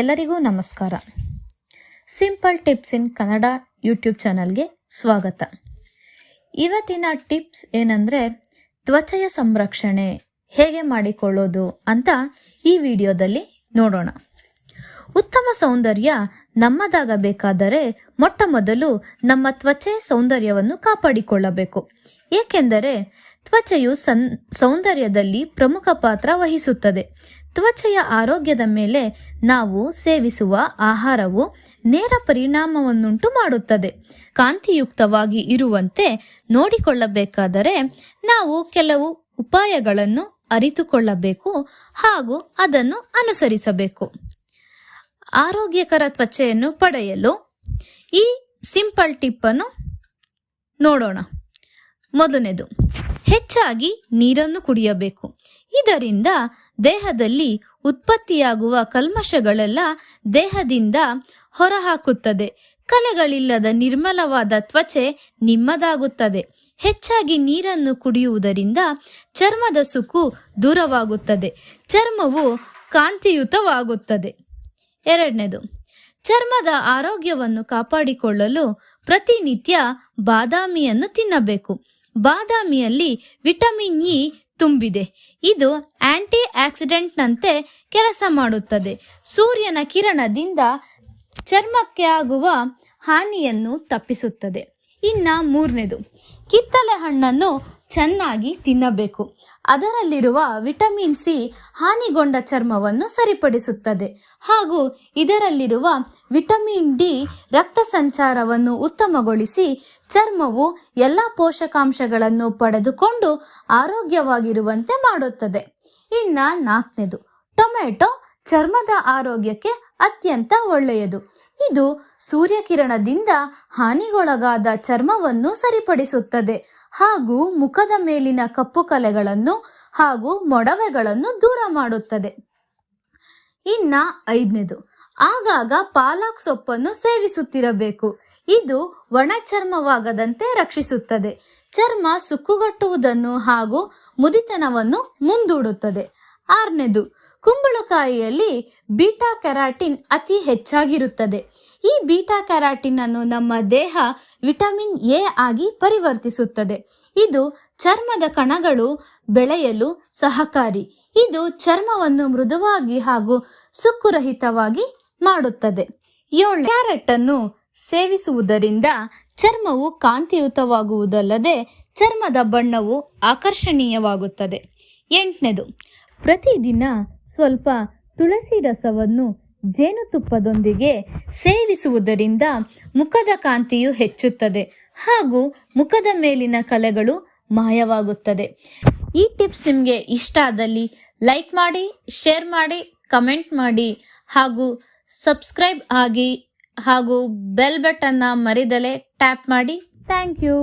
ಎಲ್ಲರಿಗೂ ನಮಸ್ಕಾರ. Simple tips in Kannada YouTube ಚಾನಲ್ಗೆ ಸ್ವಾಗತ. ಇವತ್ತಿನ ಟಿಪ್ಸ್ ಏನಂದರೆ ತ್ವಚೆಯ ಸಂರಕ್ಷಣೆ ಹೇಗೆ ಮಾಡಿಕೊಳ್ಳೋದು ಅಂತ ಈ ವಿಡಿಯೋದಲ್ಲಿ ನೋಡೋಣ. ಉತ್ತಮ ಸೌಂದರ್ಯ ನಮ್ಮದಾಗಬೇಕಾದರೆ ಮೊಟ್ಟ ಮೊದಲು ನಮ್ಮ ತ್ವಚೆಯ ಸೌಂದರ್ಯವನ್ನು ಕಾಪಾಡಿಕೊಳ್ಳಬೇಕು. ಏಕೆಂದರೆ ತ್ವಚೆಯು ಸನ್, ಸೌಂದರ್ಯದಲ್ಲಿ ಪ್ರಮುಖ ಪಾತ್ರ ವಹಿಸುತ್ತದೆ. ತ್ವಚೆಯ ಆರೋಗ್ಯದ ಮೇಲೆ ನಾವು ಸೇವಿಸುವ ಆಹಾರವು ನೇರ ಪರಿಣಾಮವನ್ನುಂಟು ಮಾಡುತ್ತದೆ. ಕಾಂತಿಯುಕ್ತವಾಗಿ ಇರುವಂತೆ ನೋಡಿಕೊಳ್ಳಬೇಕಾದರೆ ನಾವು ಕೆಲವು ಉಪಾಯಗಳನ್ನು ಅರಿತುಕೊಳ್ಳಬೇಕು ಹಾಗೂ ಅದನ್ನು ಅನುಸರಿಸಬೇಕು. ಆರೋಗ್ಯಕರ ತ್ವಚೆಯನ್ನು ಪಡೆಯಲು ಈ ಸಿಂಪಲ್ ಟಿಪ್ ಅನ್ನು ನೋಡೋಣ. ಮೊದಲನೇದು, ಹೆಚ್ಚಾಗಿ ನೀರನ್ನು ಕುಡಿಯಬೇಕು. ಇದರಿಂದ ದೇಹದಲ್ಲಿ ಉತ್ಪತ್ತಿಯಾಗುವ ಕಲ್ಮಶಗಳೆಲ್ಲ ದೇಹದಿಂದ ಹೊರಹಾಕುತ್ತದೆ. ಕಲೆಗಳಿಲ್ಲದ ನಿರ್ಮಲವಾದ ತ್ವಚೆ ನಿಮ್ಮದಾಗುತ್ತದೆ. ಹೆಚ್ಚಾಗಿ ನೀರನ್ನು ಕುಡಿಯುವುದರಿಂದ ಚರ್ಮದ ಸುಕ್ಕು ದೂರವಾಗುತ್ತದೆ. ಚರ್ಮವು ಕಾಂತಿಯುತವಾಗುತ್ತದೆ. ಎರಡನೇದು, ಚರ್ಮದ ಆರೋಗ್ಯವನ್ನು ಕಾಪಾಡಿಕೊಳ್ಳಲು ಪ್ರತಿನಿತ್ಯ ಬಾದಾಮಿಯನ್ನು ತಿನ್ನಬೇಕು. ಬಾದಾಮಿಯಲ್ಲಿ ವಿಟಮಿನ್ ಇ ತುಂಬಿದೆ. ಇದು ಆಂಟಿ ಆಕ್ಸಿಡೆಂಟ್ನಂತೆ ಕೆಲಸ ಮಾಡುತ್ತದೆ. ಸೂರ್ಯನ ಕಿರಣದಿಂದ ಚರ್ಮಕ್ಕೆ ಆಗುವ ಹಾನಿಯನ್ನು ತಪ್ಪಿಸುತ್ತದೆ. ಇನ್ನ ಮೂರನೇದು. ಕಿತ್ತಳೆ ಹಣ್ಣನ್ನು ಚೆನ್ನಾಗಿ ತಿನ್ನಬೇಕು. ಅದರಲ್ಲಿರುವ ವಿಟಮಿನ್ ಸಿ ಹಾನಿಗೊಂಡ ಚರ್ಮವನ್ನು ಸರಿಪಡಿಸುತ್ತದೆ. ಹಾಗೂ ಇದರಲ್ಲಿರುವ ವಿಟಮಿನ್ ಡಿ ರಕ್ತ ಸಂಚಾರವನ್ನು ಉತ್ತಮಗೊಳಿಸಿ ಚರ್ಮವು ಎಲ್ಲ ಪೋಷಕಾಂಶಗಳನ್ನು ಪಡೆದುಕೊಂಡು ಆರೋಗ್ಯವಾಗಿರುವಂತೆ ಮಾಡುತ್ತದೆ. ಇನ್ನ ನಾಲ್ಕನೇದು ಟೊಮೆಟೊ ಚರ್ಮದ ಆರೋಗ್ಯಕ್ಕೆ ಅತ್ಯಂತ ಒಳ್ಳೆಯದು. ಇದು ಸೂರ್ಯಕಿರಣದಿಂದ ಹಾನಿಗೊಳಗಾದ ಚರ್ಮವನ್ನು ಸರಿಪಡಿಸುತ್ತದೆ. ಹಾಗೂ ಮುಖದ ಮೇಲಿನ ಕಪ್ಪು ಕಲೆಗಳನ್ನು ಹಾಗೂ ಮೊಡವೆಗಳನ್ನು ದೂರ ಮಾಡುತ್ತದೆ. ಇನ್ನ ಐದನೇದು. ಆಗಾಗ ಪಾಲಕ್ ಸೊಪ್ಪನ್ನು ಸೇವಿಸುತ್ತಿರಬೇಕು. ಇದು ಒಣ ಚರ್ಮವಾಗದಂತೆ ರಕ್ಷಿಸುತ್ತದೆ. ಚರ್ಮ ಸುಕ್ಕುಗಟ್ಟುವುದನ್ನು ಹಾಗೂ ಮುದಿತನವನ್ನು ಮುಂದೂಡುತ್ತದೆ. ಆರನೇದು. ಕುಂಬಳಕಾಯಿಯಲ್ಲಿ ಬೀಟಾ ಕೆರಾಟಿನ್ ಅತಿ ಹೆಚ್ಚಾಗಿರುತ್ತದೆ. ಈ ಬೀಟಾ ಕ್ಯಾರಾಟಿನ್ ಅನ್ನು ನಮ್ಮ ದೇಹ ವಿಟಮಿನ್ ಎ ಆಗಿ ಪರಿವರ್ತಿಸುತ್ತದೆ. ಇದು ಚರ್ಮದ ಕಣಗಳು ಬೆಳೆಯಲು ಸಹಕಾರಿ. ಇದು ಚರ್ಮವನ್ನು ಮೃದುವಾಗಿ ಹಾಗೂ ಸುಕ್ಕುರಹಿತವಾಗಿ ಮಾಡುತ್ತದೆ. ಏಳು ಕ್ಯಾರೆಟ್ ಅನ್ನು ಸೇವಿಸುವುದರಿಂದ ಚರ್ಮವು ಕಾಂತಿಯುತವಾಗುವುದಲ್ಲದೆ ಚರ್ಮದ ಬಣ್ಣವು ಆಕರ್ಷಣೀಯವಾಗುತ್ತದೆ. ಎಂಟನೇದು, ಪ್ರತಿದಿನ ಸ್ವಲ್ಪ ತುಳಸಿ ರಸವನ್ನು ಜೇನುತುಪ್ಪದೊಂದಿಗೆ ಸೇವಿಸುವುದರಿಂದ ಮುಖದ ಕಾಂತಿಯು ಹೆಚ್ಚುತ್ತದೆ ಹಾಗೂ ಮುಖದ ಮೇಲಿನ ಕಲೆಗಳು ಮಾಯವಾಗುತ್ತದೆ. ಈ ಟಿಪ್ಸ್ ನಿಮಗೆ ಇಷ್ಟ ಆದಲ್ಲಿ ಲೈಕ್ ಮಾಡಿ, ಶೇರ್ ಮಾಡಿ, ಕಮೆಂಟ್ ಮಾಡಿ ಹಾಗೂ ಸಬ್ಸ್ಕ್ರೈಬ್ ಆಗಿ ಹಾಗೂ ಬೆಲ್ ಬಟನ್ನ ಮರಿದಲೆ ಟ್ಯಾಪ್ ಮಾಡಿ. Thank you.